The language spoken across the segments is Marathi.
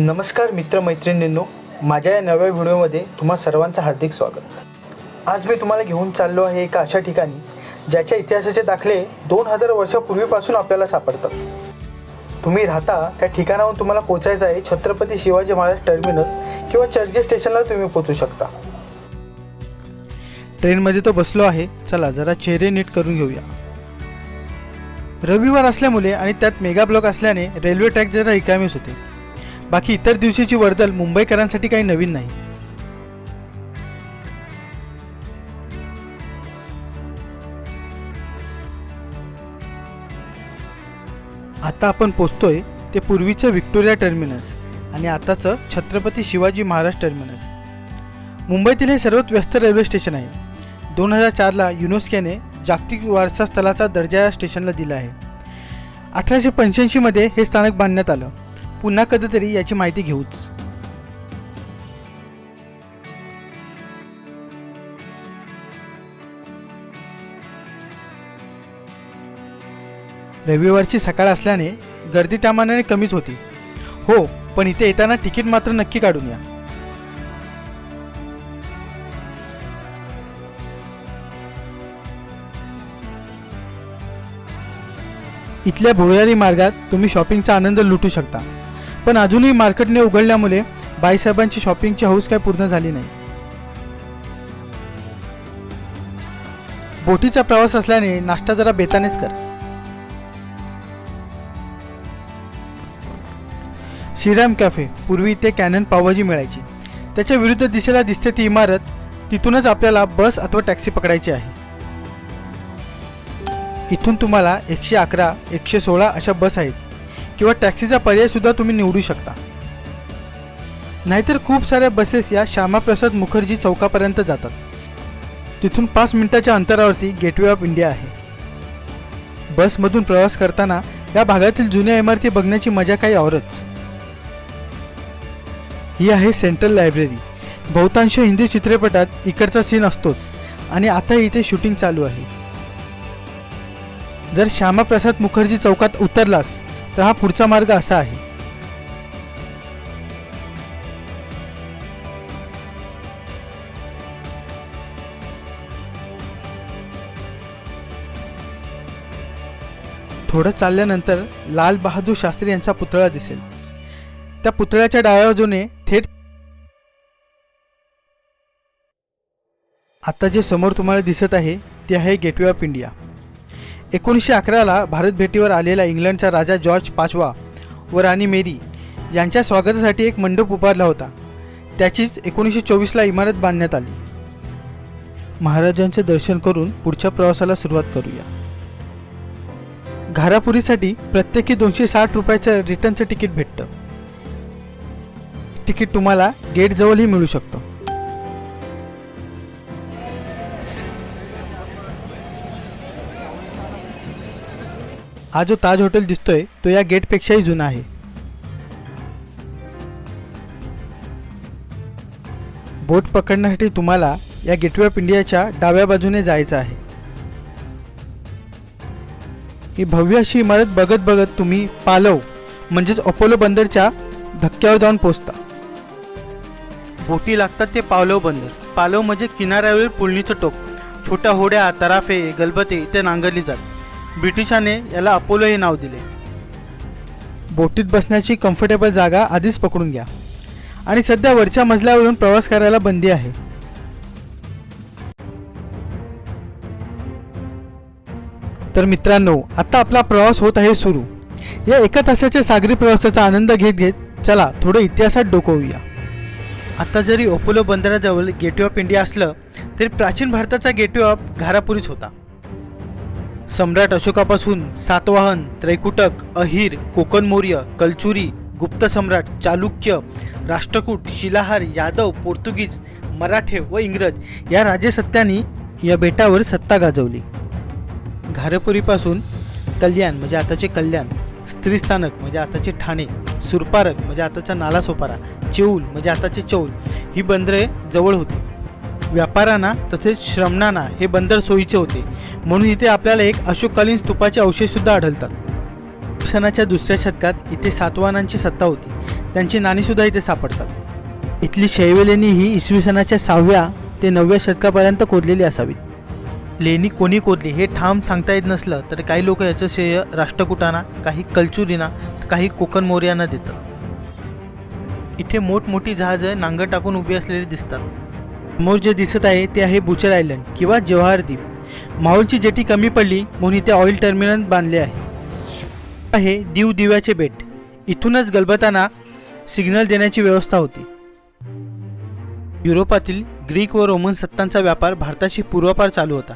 नमस्कार मित्रमैत्रिणींनो माझ्या या नव्या व्हिडिओमध्ये तुम्हा सर्वांचं हार्दिक स्वागत. आज मी तुम्हाला घेऊन चाललो आहे एका अशा ठिकाणी ज्याच्या इतिहासाचे दाखले दोन हजार वर्षापूर्वीपासून आपल्याला सापडतात. तुम्ही राहता त्या ठिकाणाहून तुम्हाला पोचायचं आहे छत्रपती शिवाजी महाराज टर्मिनस किंवा चर्चगेट स्टेशनला तुम्ही पोचू शकता. ट्रेनमध्ये तो बसलो आहे चला जरा चेहरे नीट करून घेऊया. रविवार असल्यामुळे आणि त्यात मेगा ब्लॉक असल्याने रेल्वे ट्रॅक जरा रिकामीच होते. बाकी इतर दिवशीची वर्दल मुंबईकरांसाठी काही नवीन नाही. आता आपण पोचतोय ते पूर्वीचं व्हिक्टोरिया टर्मिनस आणि आताचं छत्रपती शिवाजी महाराज टर्मिनस. मुंबईतील हे सर्वात व्यस्त रेल्वे स्टेशन आहे. दोन हजार चारला युनेस्कोने जागतिक वारसा स्थलाचा दर्जा या स्टेशनला दिला आहे. अठराशे पंच्याऐंशीमध्ये हे स्थानक बांधण्यात आलं. पुन्हा कधीतरी याची माहिती घेऊच. रविवारची सकाळ असल्याने गर्दी त्या मानाने कमीच होती. हो पण इथे येताना तिकीट मात्र नक्की काढून या. इथल्या भुयारी मार्गात तुम्ही शॉपिंगचा आनंद लुटू शकता. पण अजूनही मार्केटने उघडल्यामुळे बाईसाहेबांची शॉपिंगची हौस काय पूर्ण झाली नाही. बोटीचा प्रवास असल्याने नाश्ता जरा बेतानेच कर. श्रीराम कॅफे पूर्वी इथे कॅनन पावभाजी मिळायची. त्याच्या विरुद्ध दिशेला दिसते ती इमारत तिथूनच आपल्याला बस अथवा टॅक्सी पकडायची आहे. इथून तुम्हाला एकशे अकरा एकशे सोळा अशा बस आहेत. किंवा टॅक्सीचा पर्यायसुद्धा तुम्ही निवडू शकता. नाहीतर खूप साऱ्या बसेस या श्यामाप्रसाद मुखर्जी चौकापर्यंत जातात. तिथून पाच मिनिटाच्या अंतरावरती गेटवे ऑफ इंडिया आहे. बसमधून प्रवास करताना या भागातील जुन्या इमारती बघण्याची मजा काही औरच. ही आहे सेंट्रल लायब्ररी बहुतांश हिंदी चित्रपटात इकडचा सीन असतोच आणि आता इथे शूटिंग चालू आहे. जर श्यामाप्रसाद मुखर्जी चौकात उतरलास तर हा पुढचा मार्ग असा आहे. थोडं चालल्यानंतर लाल बहादूर शास्त्री यांचा पुतळा दिसेल. त्या पुतळ्याच्या डाव्या बाजूने थेट आता जे समोर तुम्हाला दिसत आहे ते आहे गेटवे ऑफ इंडिया एकोणीसशे अकराला भारत भेटीवर आलेला इंग्लंडचा राजा जॉर्ज पाचवा व राणी मेरी यांच्या स्वागतासाठी एक मंडप उभारला होता. त्याचीच एकोणीसशे चोवीसला इमारत बांधण्यात आली. महाराजांचे दर्शन करून पुढच्या प्रवासाला सुरुवात करूया. घारापुरीसाठी प्रत्येकी दोनशे साठ रुपयाचं रिटर्नचं तिकीट भेटतं. तिकीट तुम्हाला गेटजवळही मिळू शकतं. हा जो ताज हॉटेल दिसतोय तो या गेटपेक्षाही जुना आहे. बोट पकडण्यासाठी तुम्हाला या गेटवे ऑफ इंडियाच्या डाव्या बाजूने जायचं आहे. ही भव्य अशी इमारत बघत बघत तुम्ही पालव म्हणजेच अपोलो बंदरच्या धक्क्यावर जाऊन पोचता. बोटी लागतात ते पालव बंदर. पालव म्हणजे किनाऱ्यावरील पुळणीचं टोक. छोट्या होड्या तराफे गलबते इथे नांगरली जातात. ब्रिटिशाने याला अपोलो हे नाव दिले. बोटीत बसण्याची कम्फर्टेबल जागा आधीच पकडून घ्या. आणि सध्या वरच्या मजल्यावरून प्रवास करायला बंदी आहे. तर मित्रांनो आता आपला प्रवास होत आहे सुरू. या एका तासाच्या सागरी प्रवासाचा आनंद घेत घेत चला थोडं इतिहासात डोकवूया आता जरी अपोलो बंदराजवळ गेटवे ऑफ इंडिया असलं तरी प्राचीन भारताचा गेटवे ऑफ घारापुरीच होता. सम्राट अशोकापासून सातवाहन त्रैकुटक अहिर कोकण मौर्य कलचुरी गुप्त सम्राट चालुक्य राष्ट्रकूट शिलाहार यादव पोर्तुगीज मराठे व इंग्रज या राजसत्त्यांनी या बेटावर सत्ता गाजवली. घारपुरीपासून कल्याण म्हणजे आताचे कल्याण स्त्रीस्थानक म्हणजे आताचे ठाणे सुरपारक म्हणजे आताचा नालासोपारा चेऊल म्हणजे आताचे चौल ही बंदरे जवळ होती. व्यापाऱ्यांना तसेच श्रमणांना हे बंदर सोयीचे होते. म्हणून इथे आपल्याला एक अशोककालीन स्तूपाचे अवशेषसुद्धा आढळतात. सणाच्या दुसऱ्या शतकात इथे सातवाहनांची सत्ता होती. त्यांची नाणीसुद्धा इथे सापडतात. इथली शैवलेणी ही इसवी सनाच्या सहाव्या ते नवव्या शतकापर्यंत कोरलेली असावीत. लेणी कोणी कोदली हे ठाम सांगता येत नसलं तर काही लोक याचं श्रेय राष्ट्रकुटांना काही कलचुरींना तर काही कोकण मोर्यांना देतात. इथे मोठमोठी जहाजं नांगर टाकून उभी असलेली दिसतात. समोर जे दिसत आहे ते आहे बुचर आयलंड किंवा जवाहर द्वीप. माऊलची जेटी कमी पडली म्हणून इथे ऑइल टर्मिनल बांधले आहे. आहे दीव दिव्याचे बेट. इथूनच गलबताना सिग्नल देण्याची व्यवस्था होती. युरोपातील ग्रीक व रोमन सत्तांचा व्यापार भारताशी पूर्वापार चालू होता.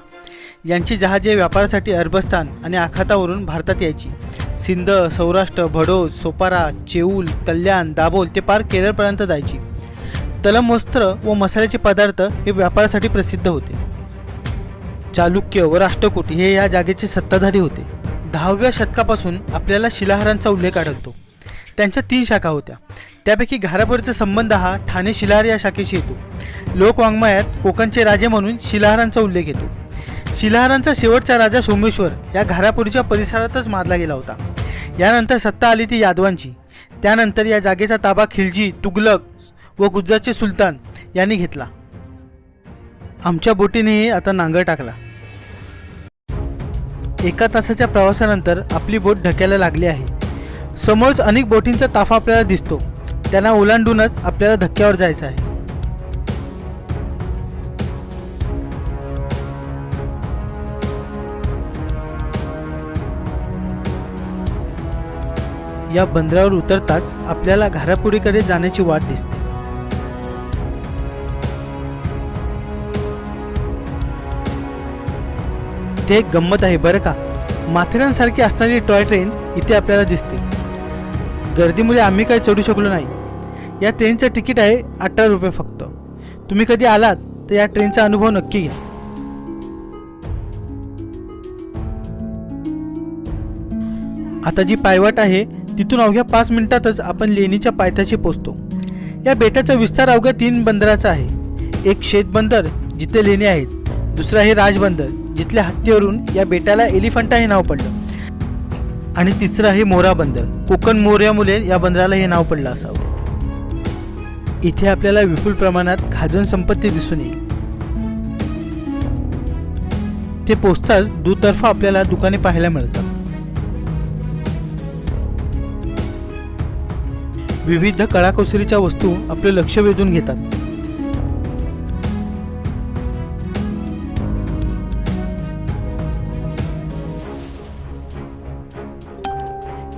यांची जहाजे व्यापारासाठी अरबस्तान आणि आखातावरून भारतात यायची. सिंध सौराष्ट्र भडोस सोपारा चेऊल कल्याण दाभोल ते पार केरळपर्यंत जायची. तलम वस्त्र व मसाल्याचे पदार्थ हे व्यापारासाठी प्रसिद्ध होते. चालुक्य व राष्ट्रकूट हे या जागेचे सत्ताधारी होते. दहाव्या शतकापासून आपल्याला शिलाहारांचा उल्लेख आढळतो. त्यांच्या तीन शाखा होत्या. त्यापैकी घारापुरीचा संबंध हा ठाणे शिलाहार या शाखेशी येतो. लोकवाङ्मयात कोकणचे राजे म्हणून शिलाहारांचा उल्लेख येतो. शिलाहारांचा शेवटचा राजा सोमेश्वर या घारापुरीच्या परिसरातच मारला गेला होता. यानंतर सत्ता आली ती यादवांची. त्यानंतर या जागेचा ताबा खिलजी तुगलक व गुजरातचे सुलतान यांनी घेतला. आमच्या बोटीनेही आता नांगर टाकला. एका तासाच्या प्रवासानंतर आपली बोट ढक्याला लागली आहे. समोरच अनेक बोटींचा ताफा आपल्याला दिसतो. त्यांना ओलांडूनच आपल्याला धक्क्यावर जायचं आहे. या बंदरावर उतरताच आपल्याला घारापुरीकडे जाण्याची वाट दिसते. इथे एक गंमत आहे बरं का. माथेरानसारखी असणारी टॉय ट्रेन इथे आपल्याला दिसते. गर्दीमुळे आम्ही काही चढू शकलो नाही. या ट्रेनचं तिकीट आहे अठरा रुपये फक्त. तुम्ही कधी आलात तर या ट्रेनचा अनुभव नक्की घ्या. आता जी पायवाट आहे तिथून अवघ्या पाच मिनिटातच आपण लेणीच्या पायथ्याशी पोचतो. या बेटाचा विस्तार अवघ्या तीन बंदराचा आहे. एक शेत बंदर जिथे लेणी आहेत दुसरा आहे राजबंदर. जिथल्या हत्तीवरून या बेटाला एलिफंटा हे नाव पडलं. आणि तिसरं आहे मोरा बंदर. कोकण मोर्यामुळे या बंदराला हे नाव पडलं असावं. इथे आपल्याला विपुल प्रमाणात खाजन संपत्ती दिसून येईल. ते पोचताच दुतर्फा आपल्याला दुकाने पाहायला मिळतात. विविध कळाकुसरीच्या वस्तू आपले लक्ष वेधून घेतात.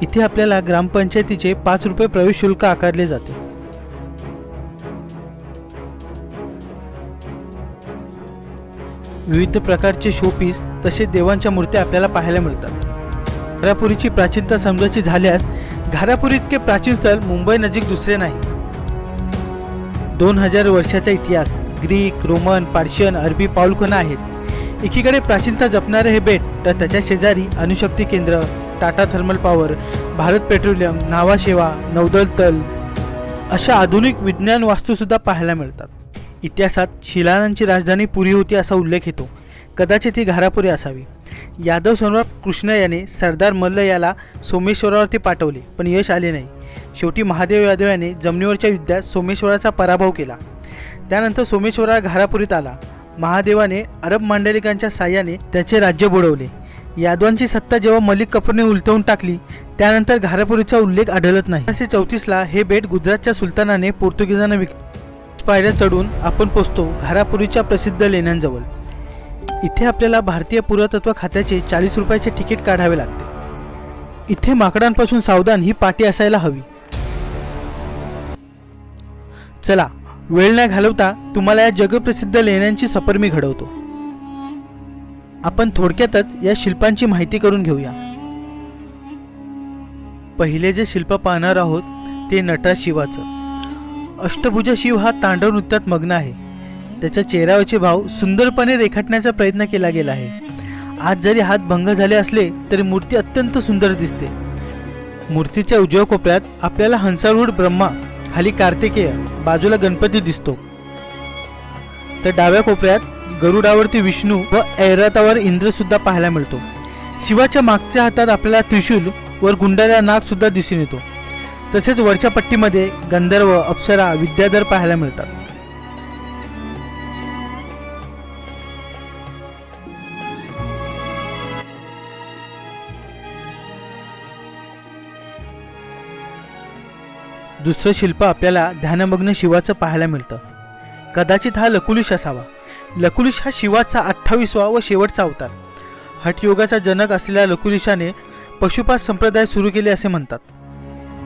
इथे आपल्याला ग्रामपंचायतीचे पाच रुपये प्रवेश शुल्क आकारले जाते. विविध प्रकारचे शोपीस तसेच देवांच्या मूर्त्या आपल्याला पाहायला मिळतात. घारापुरीची प्राचीनता समजायची झाल्यास घारापुरी इतके प्राचीन स्थळ मुंबई नजीक दुसरे नाही. दोन हजार वर्षाचा इतिहास ग्रीक रोमन पार्शियन अरबी पाऊलखोना आहेत? एकीकडे प्राचीनता जपणारे हे बेट तर त्याच्या शेजारी अणुशक्ती केंद्र Tata thermal power Bharat petroleum Nhavasheva नौदल तल अशा आधुनिक विज्ञान वास्तूसुद्धा पाहायला मिळतात. इतिहासात शिलानांची राजधानी पुरी होती असा उल्लेख येतो. कदाचित ही घारापुरी असावी. यादव सम्राट कृष्ण याने सरदार मल्ल याला सोमेश्वरावरती पाठवले पण यश आले नाही. शेवटी महादेव यादव याने जमिनीवरच्या युद्धात सोमेश्वराचा पराभव केला. त्यानंतर सोमेश्वरा घारापुरीत आला. महादेवाने अरब मांडलिकांच्या साह्याने त्याचे राज्य बुडवले. यादवांची सत्ता जेव्हा मलिक कपूरने उलटवून टाकली त्यानंतर घारापुरीचा उल्लेख आढळत नाही. असे चौतीसला हे बेट गुजरातच्या सुलतानाने पोर्तुगीजांना विक पायऱ्या चढून आपण पोचतो घारापुरीच्या प्रसिद्ध लेण्यांजवळ. इथे आपल्याला भारतीय पुरातत्व खात्याचे चाळीस रुपयाचे तिकीट काढावे लागते. इथे माकडांपासून सावधान ही पाटी असायला हवी. चला वेळ न घालवता तुम्हाला या जगप्रसिद्ध लेण्यांची सफर मी घडवतो. आपण थोडक्यातच या शिल्पांची माहिती करून घेऊया. पहिले जे शिल्प पाहणार आहोत ते नटा शिवाचं. अष्टभुज शिव हा तांडव नृत्यात मग्न आहे. त्याच्या चेहऱ्यावरचे भाव सुंदरपणे रेखाटण्याचा प्रयत्न केला गेला आहे. आज जरी हात भंग झाले असले तरी मूर्ती अत्यंत सुंदर दिसते. मूर्तीच्या उजव्या कोपऱ्यात आपल्याला हंसारूढ ब्रह्मा खाली कार्तिकेय बाजूला गणपती दिसतो. तर डाव्या कोपऱ्यात गरुडावरती विष्णू व ऐरातावर इंद्र सुद्धा पाहायला मिळतो. शिवाच्या मागच्या हातात आपल्याला त्रिशूल वर गुंडाला नाग सुद्धा दिसून येतो. तसेच वरच्या पट्टीमध्ये गंधर्व अप्सरा विद्याधर पाहायला मिळतात. दुसरं शिल्प आपल्याला ध्यानमग्न शिवाचं पाहायला मिळतं. कदाचित हा लकुलिश असावा. लकुलिश हा शिवाचा अठ्ठावीसवा व शेवटचा अवतार. हठयोगाचा जनक असलेल्या लकुलिशाने पशुपात संप्रदाय सुरू केले असे म्हणतात.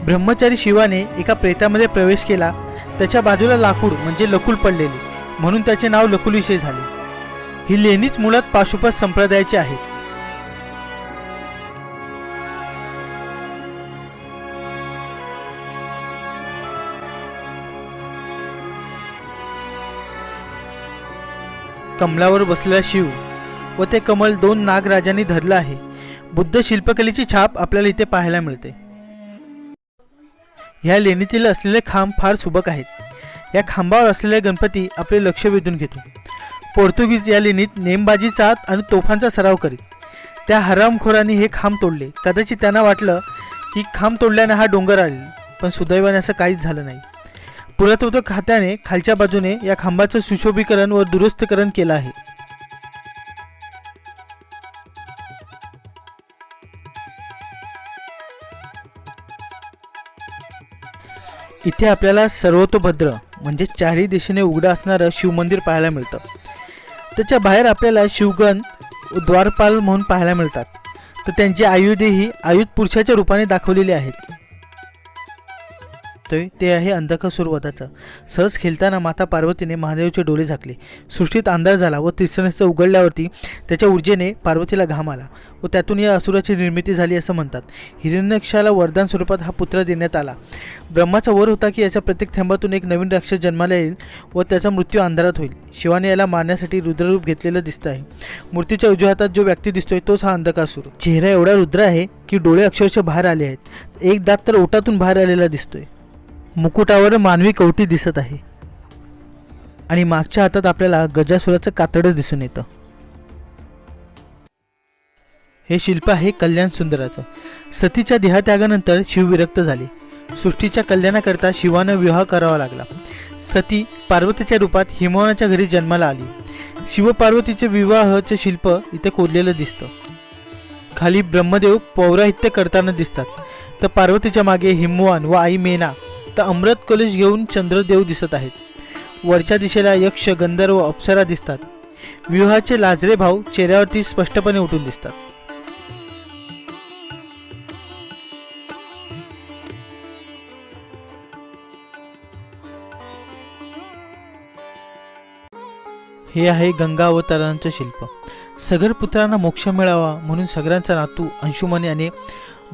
ब्रह्मचारी शिवाने एका प्रेतामध्ये प्रवेश केला. त्याच्या बाजूला लाकूड म्हणजे लकुल पडलेले. म्हणून त्याचे नाव लकुलिशे झाले. ही लेणीच मुळात पाशुपात संप्रदायाची आहे. कमलावर बसलेला शिव व ते कमल दोन नागराजांनी धरलं आहे. बुद्ध शिल्पकलेची छाप आपल्याला इथे पाहायला मिळते. ह्या लेणीतील असलेले खांब फार सुबक आहेत. या खांबावर असलेले गणपती आपले लक्ष वेधून घेतो. पोर्तुगीज या लेणीत नेमबाजीचा आणि तोफांचा सराव करीत. त्या हरामखोरांनी हे खांब तोडले. कदाचित त्यांना वाटलं की खांब तोडल्याने हा डोंगर आले पण सुदैवाने असं काहीच झालं नाही. पुरातत्व खात्याने खालच्या बाजूने या खांबाचं सुशोभीकरण व दुरुस्तकरण केलं आहे. इथे आपल्याला सर्वतोभद्र म्हणजे चारही दिशेने उघडं असणारं शिवमंदिर पाहायला मिळतं. त्याच्या बाहेर आपल्याला शिवगण द्वारपाल म्हणून पाहायला मिळतात. तर त्यांची आयुधेही आयुध पुरुषाच्या रूपाने दाखवलेली आहेत. ते ते आहे अंधकासूर वधाचं सहज खेळताना माता पार्वतीने महादेवचे डोळे झाकले. सृष्टीत अंधार झाला व तिसरं उघडल्यावरती त्याच्या ऊर्जेने पार्वतीला घाम आला व त्यातून या असुराची निर्मिती झाली असं म्हणतात. हिरण्यक्षाला वरदान स्वरूपात हा पुत्र देण्यात आला. ब्रह्माचा वर होता की याच्या प्रत्येक थेंबातून एक नवीन राक्षस जन्माला येईल व त्याचा मृत्यू अंधारात होईल. शिवाने याला मारण्यासाठी रुद्ररूप घेतलेलं दिसतं आहे. मूर्तीच्या उजव्या हातात जो व्यक्ती दिसतोय तोच हा अंधकासूर. चेहरा एवढा रुद्र आहे की डोळे अक्षरशः बाहेर आले आहेत. एक दात तर ओटातून बाहेर आलेला दिसतोय. मुकुटावर मानवी कवटी दिसत आहे. आणि मागच्या हातात आपल्याला गजासुराचं कातडं दिसून येतं. हे शिल्प आहे कल्याण सुंदराचं. सतीच्या देहात्यागानंतर शिव विरक्त झाले. सृष्टीच्या कल्याणाकरता शिवानं विवाह करावा लागला. सती पार्वतीच्या रूपात हिमवनाच्या घरी जन्माला आली. शिवपार्वतीचे विवाहचे विवाहाचे शिल्प इथे कोरलेलं दिसतं. खाली ब्रह्मदेव पौराहित्य करताना दिसतात. तर पार्वतीच्या मागे हिमवान व आई मेना तर अमृत कलश घेऊन चंद्रदेव दिसत आहेत. वरच्या दिशेला यक्ष गंधर्व अप्सरा दिसतात. विवाहाचे लाजरे भाव चेहऱ्यावरती स्पष्टपणे उठून दिसतात. हे आहे गंगावतारांचं शिल्प. सगर पुत्रांना मोक्ष मिळावा म्हणून सगरांचा नातू अंशुमने याने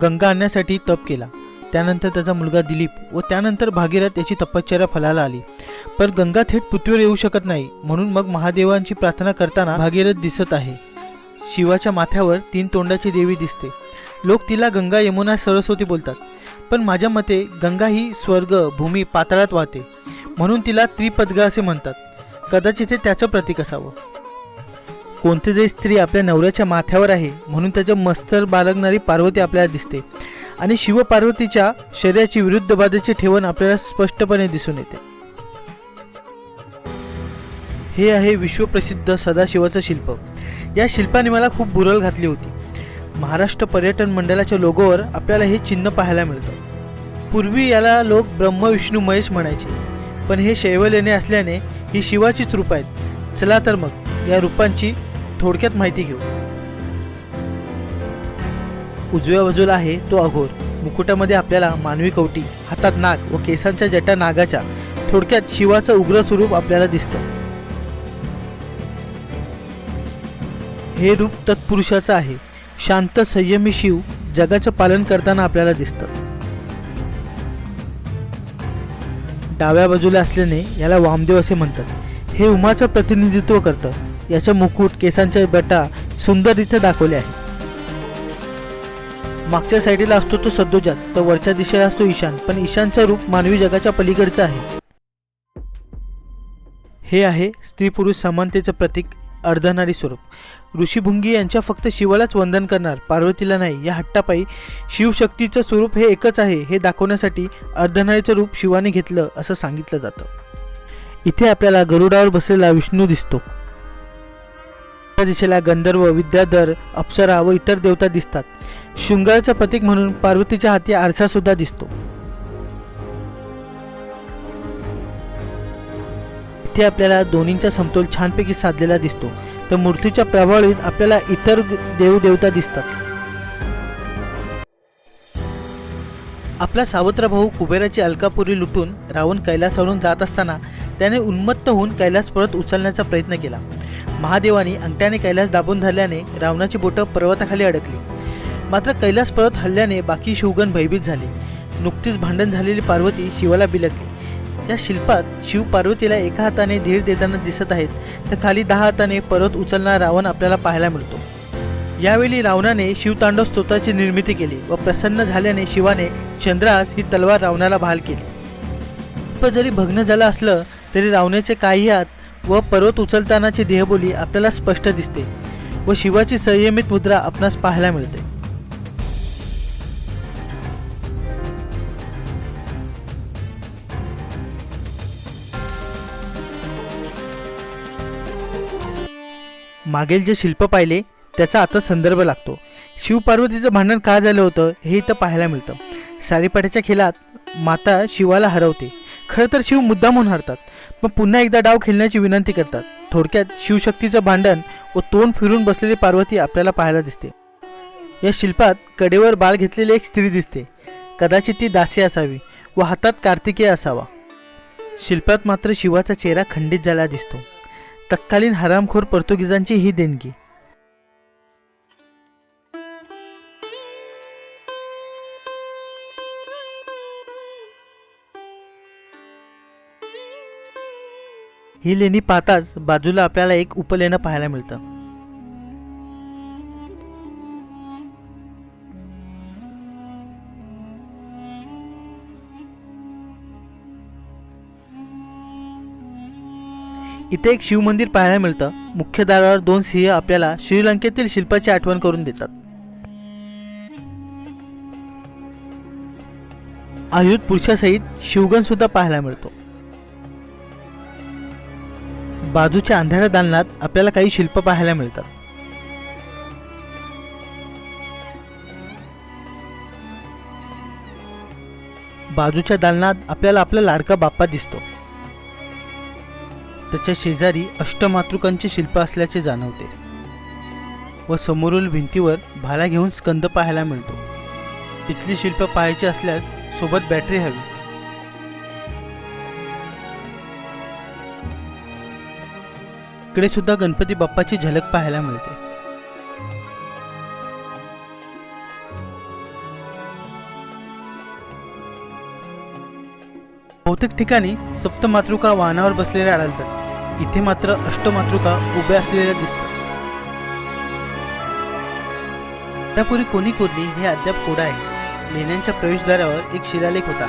गंगा आणण्यासाठी तप केला. त्यानंतर त्याचा मुलगा दिलीप व त्यानंतर भागीरथ याची तपश्चर्या फलाला आली. पण गंगा थेट पृथ्वीवर येऊ शकत नाही म्हणून मग महादेवांची प्रार्थना करताना भागीरथ दिसत आहे. शिवाच्या माथ्यावर तीन तोंडाची देवी दिसते. लोक तिला गंगा यमुना सरस्वती बोलतात. पण माझ्या मते गंगा ही स्वर्ग भूमी पाताळात वाहते. म्हणून तिला त्रिपदगा असे म्हणतात. कदाचित हे त्याचं प्रतीक असावं. कोणती जरी स्त्री आपल्या नवऱ्याच्या माथ्यावर आहे म्हणून त्याचं मस्तर बाळगणारी पार्वती आपल्याला दिसते. आणि शिवपार्वतीच्या शरीराची विरुद्ध बाजूचे ठेवण आपल्याला स्पष्टपणे दिसून येते. हे आहे विश्वप्रसिद्ध सदाशिवाचं शिल्प. या शिल्पाने मला खूप बुरल घातली होती. महाराष्ट्र पर्यटन मंडळाच्या लोगोवर आपल्याला हे चिन्ह पाहायला मिळतं. पूर्वी याला लोक ब्रह्मविष्णू महेश म्हणायचे. पण हे शैवलेणे असल्याने ही शिवाचीच रूप आहेत. चला तर मग या रूपांची थोडक्यात माहिती घेऊ. उजव्या बाजूला आहे तो अघोर. मुकुटामध्ये आपल्याला मानवी कवटी हातात नाग व केसांच्या जटा नागाच्या थोडक्यात शिवाचं उग्र स्वरूप आपल्याला दिसतं. हे रूप तत्पुरुषाचं आहे. शांत संयमी शिव जगाचं पालन करताना आपल्याला दिसतं. डाव्या बाजूला असल्याने याला वामदेव असे म्हणतात. हे उमाचं प्रतिनिधित्व करतं. याचं मुकुट केसांच्या बटा सुंदर दाखवले आहे मागच्या साईडला असतो तो सद्दोजात तर वरच्या दिशेला असतो ईशान पण ईशानचं रूप मानवी जगाच्या पलीकडचं आहे. हे आहे स्त्री पुरुष समानतेचं प्रतीक अर्धनारी स्वरूप. ऋषीभुंगी यांच्या फक्त शिवालाच वंदन करणार पार्वतीला नाही या हट्टापायी शिवशक्तीचं स्वरूप हे एकच आहे हे दाखवण्यासाठी अर्धनारीचं रूप शिवाने घेतलं असं सांगितलं जातं. इथे आपल्याला गरुडावर बसलेला विष्णू दिसतो. दिशेला गंधर्व विद्याधर अप्सरा व इतर देवता दिसतात. शृंगाराचं प्रतीक म्हणून पार्वतीच्या हाती आरसा सुद्धा दिसतो. इथे आपल्याला दोन्हींचा समतोल छानपैकी साधलेला दिसतो. तर मूर्तीच्या प्रभावळीत आपल्याला इतर देवदेवता दिसतात. आपला सावत्र भाऊ कुबेराची अलकापुरी लुटून रावण कैलासावरून जात असताना त्याने उन्मत्त होऊन कैलास परत उचलण्याचा प्रयत्न केला. महादेवाने अंगठ्याने कैलास दाबून धरल्याने रावणाची बोटं पर्वताखाली अडकली. मात्र कैलास पर्वत हल्ल्याने बाकी शिवगण भयभीत झाले. नुकतीच भांडण झालेली पार्वती शिवाला बिलकली या शिल्पात शिव पार्वतीला एका हाताने धीर देताना दिसत आहेत तर खाली दहा हाताने पर्वत उचलणारा रावण आपल्याला पाहायला मिळतो. यावेळी रावणाने शिवतांडव स्तोत्राची निर्मिती केली व प्रसन्न झाल्याने शिवाने चंद्रास ही तलवार रावणाला बहाल केली. पण जरी भग्न झालं असलं तरी रावणाचे काही हात व पर्वत उचलतानाची देहबोली आपल्याला स्पष्ट दिसते व शिवाची संयमित मुद्रा आपणास पाहायला मिळते. मागील जे शिल्प पाहिले त्याचा आता संदर्भ लागतो. शिवपार्वतीचं भांडण का झालं होतं हे इथं पाहायला मिळतं. सारीपाट्याच्या खेळात माता शिवाला हरवते. खरं तर शिव मुद्दामून हरतात. पण पुन्हा एकदा डाव खेळण्याची विनंती करतात. थोडक्यात शिवशक्तीचं भांडण व तोंड फिरून बसलेली पार्वती आपल्याला पाहायला दिसते. या शिल्पात कडेवर बाळ घेतलेली एक स्त्री दिसते. कदाचित ती दासी असावी व हातात कार्तिकेय असावा. शिल्पात मात्र शिवाचा चेहरा खंडित झाला दिसतो. तत्कालीन हरामखोर पोर्तुगीजांची ही देणगी. ही लेणी पाहताच बाजूला आपल्याला एक उपलेणं पाहायला मिळतं. इथे एक शिवमंदिर पाहायला मिळतं. मुख्य दारावर दोन सिंह आपल्याला श्रीलंकेतील शिल्पाची आठवण करून देतात. आयुध पुरुषासहित शिवगण सुद्धा पाहायला मिळतो. बाजूच्या अंधाऱ्या दालनात आपल्याला काही शिल्प पाहायला मिळतात. बाजूच्या दालनात आपल्याला आपला लाडका बाप्पा दिसतो. त्याच्या शेजारी अष्टमातृकांचे शिल्प असल्याचे जाणवते. व समोरील भिंतीवर भाला घेऊन स्कंद पाहायला मिळतो. तिथली शिल्प पाहायची असल्यास सोबत बॅटरी हवी. इकडे सुद्धा गणपती बाप्पाची झलक पाहायला मिळते. बहुतेक ठिकाणी सप्तमातृका वाहनावर बसलेल्या आढळतात. इथे मात्र अष्टमातृका उभ्या असलेल्या दिसतात. त्यापूर्वी कोणी कोरली हे अद्याप कोडा आहे. लेण्यांच्या प्रवेशद्वारावर एक शिलालेख होता.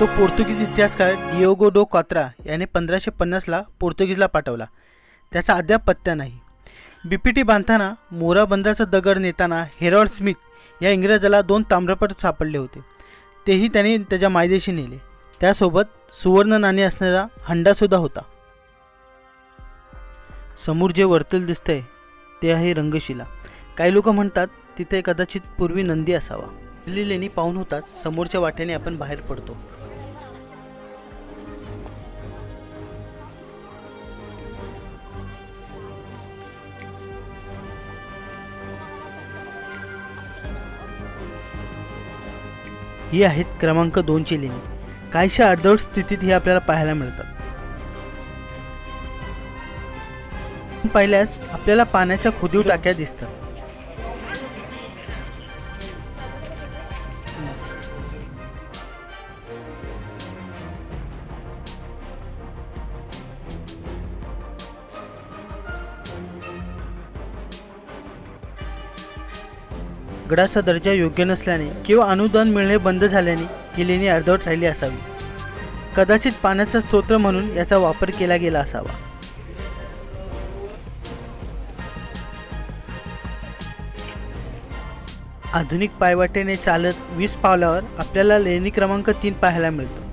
तो पोर्तुगीज इतिहासकार डिओगो डो कात्रा याने पंधराशे पन्नासला पोर्तुगीजला पाठवला. त्याचा अद्याप पत्ता नाही. बी पी टी बांधताना मोराबंदाचा दगड नेताना हेरॉल्ड स्मिथ या इंग्रजाला दोन ताम्रपट सापडले होते. तेही त्याने त्याच्या मायदेशी नेले. त्यासोबत सुवर्ण नाणे असणारा हंडासुद्धा होता. समोर जे वर्तुळ दिसतंय ते आहे रंगशिला. काही लोक म्हणतात तिथे कदाचित पूर्वी नंदी असावा. दिल्ली लेणी पाहून होताच समोरच्या वाट्याने आपण बाहेर पडतो. ही आहेत क्रमांक दोनची लेणी. काहीशा अर्धवट स्थितीत ही आपल्याला पाहायला मिळतात. पाहिल्यास आपल्याला पाण्याच्या खोदीव टाक्या दिसतात. गडाचा दर्जा योग्य नसल्याने किंवा अनुदान मिळणे बंद झाल्याने ही लेणी अर्धवट राहिली असावी. कदाचित पाण्याचा स्तोत्र म्हणून याचा वापर केला गेला असावा. आधुनिक पायवाटेने चालत वीस पावलावर आपल्याला लेणी क्रमांक तीन पाहायला मिळतो.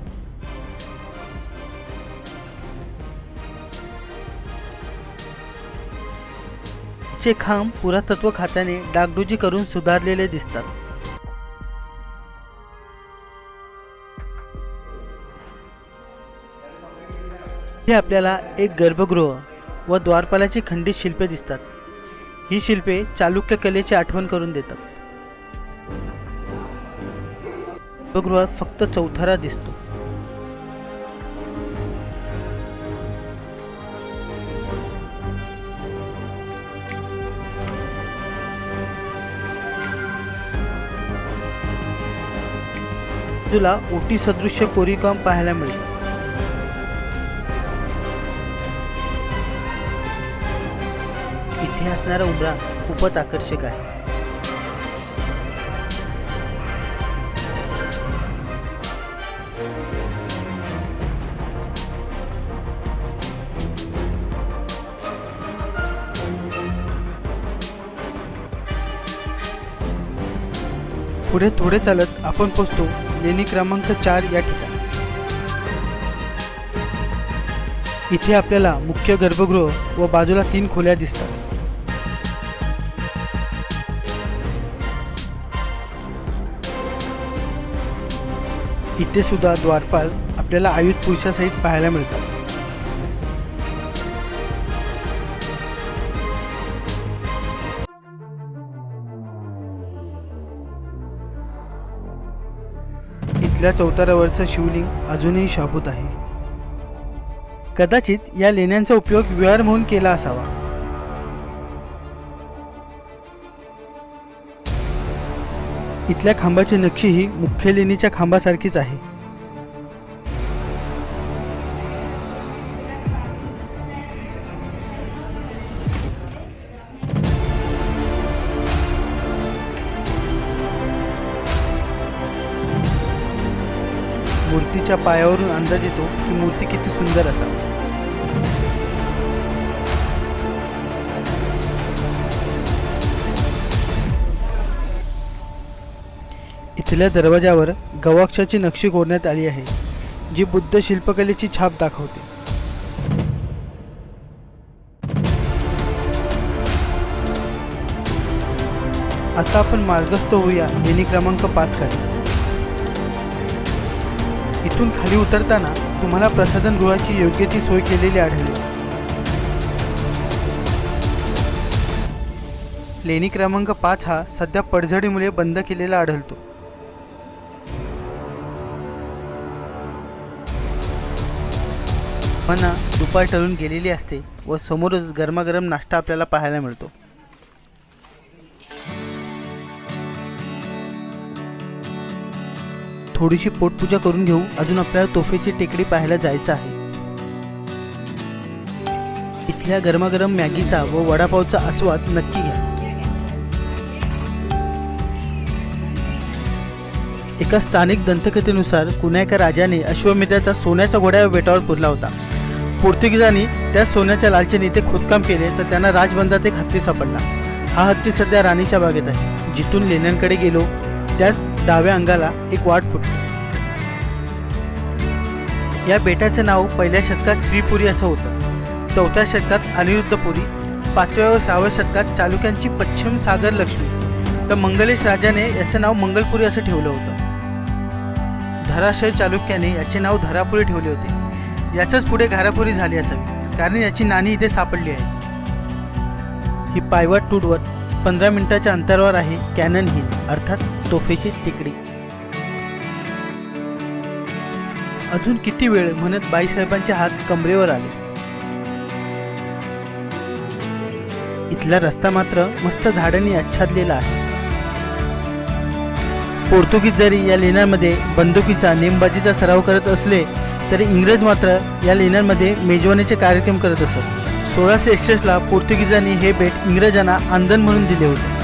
चे खांब पुरातत्व खात्याने डागडुजी करून सुधारलेले दिसतात. हे आपल्याला एक गर्भगृह व द्वारपालाची खंडित शिल्पे दिसतात. ही शिल्पे चालुक्य कलेची आठवण करून देतात. गर्भगृहात फक्त चौथरा दिसतो. तुला ओटी सदृश्य कोरीकाम पाहायला मिळते. इथे असणारा उमरा खूपच आकर्षक आहे. पुढे थोडे चालत आपण पोचतो लेणी क्रमांक चार या ठिकाणी. इथे आपल्याला मुख्य गर्भगृह व बाजूला तीन खोल्या दिसतात. इथे सुद्धा द्वारपाल आपल्याला आयुध पुरुषासहित पाहायला मिळतात. पहिल्या चौतारावरचं शिवलिंग अजूनही शाबूत आहे. कदाचित या लेण्यांचा उपयोग विहार म्हणून केला असावा. इथल्या खांबाची नक्षी ही मुख्य लेणीच्या खांबासारखीच आहे. मूर्तीच्या पायावरून अंदाज येतो की मूर्ती किती सुंदर असावी. इथल्या दरवाजावर गवाक्षाची नक्षी कोरण्यात आली आहे जी बुद्ध शिल्पकलेची छाप दाखवते. आता आपण मार्गस्थ होऊया लेणी क्रमांक पाच कडे इथून खाली उतरताना तुम्हाला प्रसाधनगृहाची योग्य ती सोय केलेली आढळेल. लेणी क्रमांक पाच हा सध्या पडझडीमुळे बंद केलेला आढळतो. म्हणा दुपार टळून गेलेली असते व समोरच गरमागरम नाश्ता आपल्याला पाहायला मिळतो. थोडीशी पोटपूजा करून घेऊ. अजून आपल्याला तोफेची टेकडी पाहायला जायचं आहे. इथल्या गरमागरम मॅगीचा व वडापावचा आस्वाद नक्की घ्या. एका स्थानिक दंतकथेनुसार कुण्या एका राजाने अश्वमेधाचा सोन्याचा घोड्या बेटावर पुरला होता. पोर्तुगीजांनी त्या सोन्याच्या लालचेने ते खोदकाम केले तर त्यांना राजबंधात एक हत्ती सापडला. हा हत्ती सध्या राणीच्या बागेत आहे. जिथून लेण्यांकडे गेलो त्याच डाव्या अंगाला एक वाट फुटली या बेटाचं नाव पहिल्या शतकात श्रीपुरी असं होतं. चौथ्या शतकात अनिरुद्धपुरी पाचव्या व सहाव्या शतकात चालुक्यांची पश्चिम सागर लक्ष्मी. तर मंगलेश राजाने याचं नाव मंगलपुरी असं ठेवलं होतं. धराशय चालुक्याने याचे नाव धरापुरी ठेवले होते. याच्याच पुढे घारापुरी झाली असावी कारण याची नाणी इथे सापडली आहे ही पायवाट टूडवर पंधरा मिनिटाच्या अंतरावर आहे कॅनन हिल अर्थात तोफेची टेकडी. अजून किती वेळ म्हणत बाईसाहेबांचे हात कमरेवर आले. इथला रस्ता मात्र मस्त झाडांनी आच्छादलेला आहे. पोर्तुगीज जरी या लेण्यांमध्ये बंदुकीचा नेमबाजीचा सराव करत असले तरी इंग्रज मात्र या लेण्यांमध्ये मेजवानीचे कार्यक्रम करत असत. सोळाशे एकसष्टला पोर्तुगीजांनी हे बेट इंग्रजांना आंदण म्हणून दिले होते.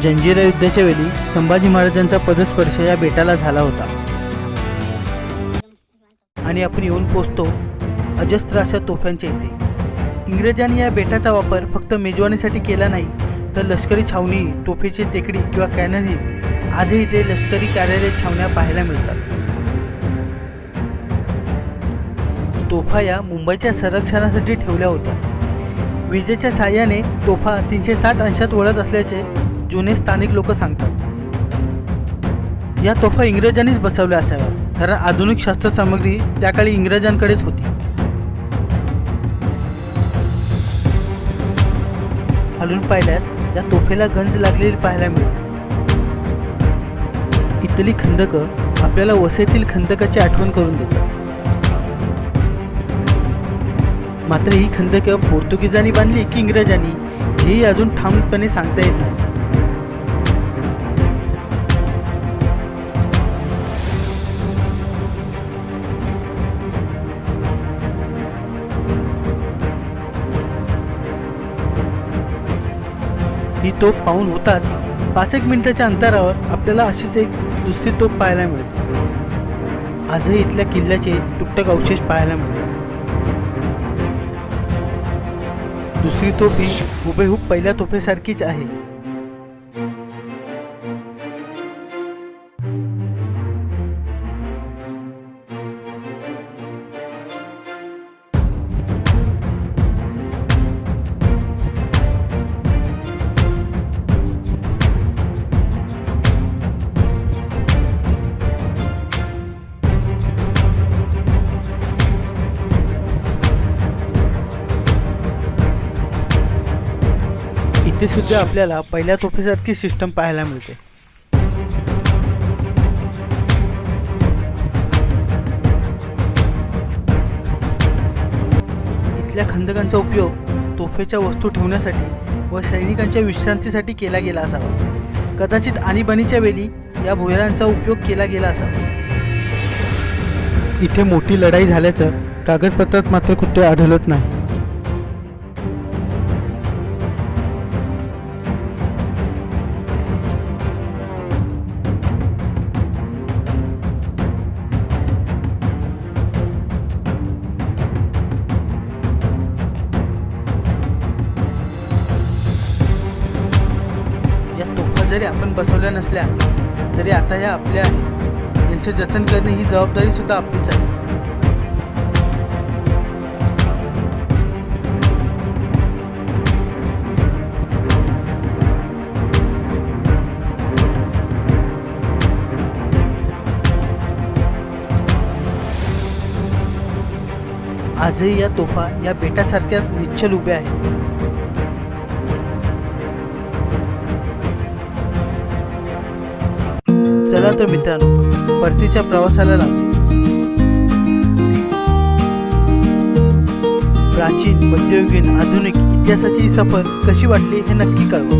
जंजिरा युद्धाच्या वेळी संभाजी महाराजांचा पदस्पर्श या बेटाला झाला होता. आणि आपण येऊन पोचतो अजस्त्र अशा तोफ्यांच्या इथे. इंग्रजांनी या बेटाचा वापर फक्त मेजवानीसाठी केला नाही तर लष्करी छावणी तोफेचे टेकडी किंवा कॅनरी आजही ते लष्करी कार्यालय छावण्या पाहायला मिळतात. तोफा या मुंबईच्या संरक्षणासाठी ठेवल्या होत्या. विजेच्या साह्याने तोफा तीनशे साठ अंशात वळत असल्याचे जुने स्थानिक लोक सांगतात. या तोफा इंग्रजांनीच बसवल्या असाव्या कारण आधुनिक शस्त्रसामग्री त्या काळी इंग्रजांकडेच होती. हलून पाहिल्यास या तोफेला गंज लागलेली पाहायला मिळाली. इथली खंदकं आपल्याला वसईतील खंदकाची आठवण करून देतात. मात्र ही खंदकं पोर्तुगीजांनी बांधली की इंग्रजांनी हेही अजून ठामपणे सांगता येत नाही. तोफ पाहून होताच पाच एक मिनिटाच्या अंतरावर आपल्याला अशीच एक दुसरी तोफ पाहायला मिळते. आजही इथल्या किल्ल्याचे तुटक अवशेष पाहायला मिळतात. दुसरी तोफ ही हुबेहूब पहिल्या तोफेसारखीच आहे. सुद्धा आपल्याला पहिल्या तोफेसारखी सिस्टम पाहायला मिळते. इथल्या खंदकांचा उपयोग तोफेच्या वस्तू ठेवण्यासाठी व सैनिकांच्या विश्रांतीसाठी केला गेला असावा. कदाचित आणीबाणीच्या वेळी या भुयारांचा उपयोग केला गेला असावा. इथे मोठी लढाई झाल्याचं कागदपत्रात मात्र कुठे आढळत नाही. नसल्या तरी आता ह्या आपल्या आहेत यांचे जतन करणे ही जबाबदारी सुद्धा आपलीच आहे. आजही या तोफा या बेटासारख्याच निश्चल उभ्या आहेत. चला तर मित्रांनो परतीच्या प्रवासाला लागू. प्राचीन मध्ययुगीन आधुनिक इतिहासाची सफर कशी वाटली हे नक्की कळवा.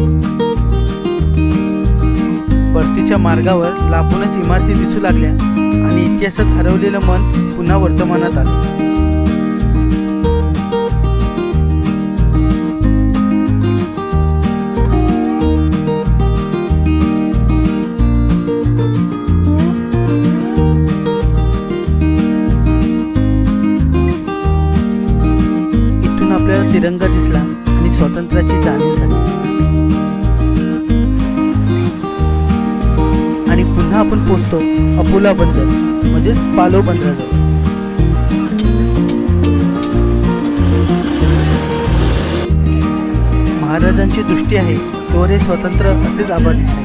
परतीच्या मार्गावर लांबूनच इमारती दिसू लागल्या आणि इतिहासात हरवलेलं मन पुन्हा वर्तमानात आलं. तिरंगा दिसला आणि स्वातंत्र्याची जाणीव झाली. आणि पुन्हा आपण पोचतो अकोला बंदर म्हणजेच पालो बंदराजवळ. महाराजांची दृष्टी आहे तो हे स्वतंत्र असेच आभार आहे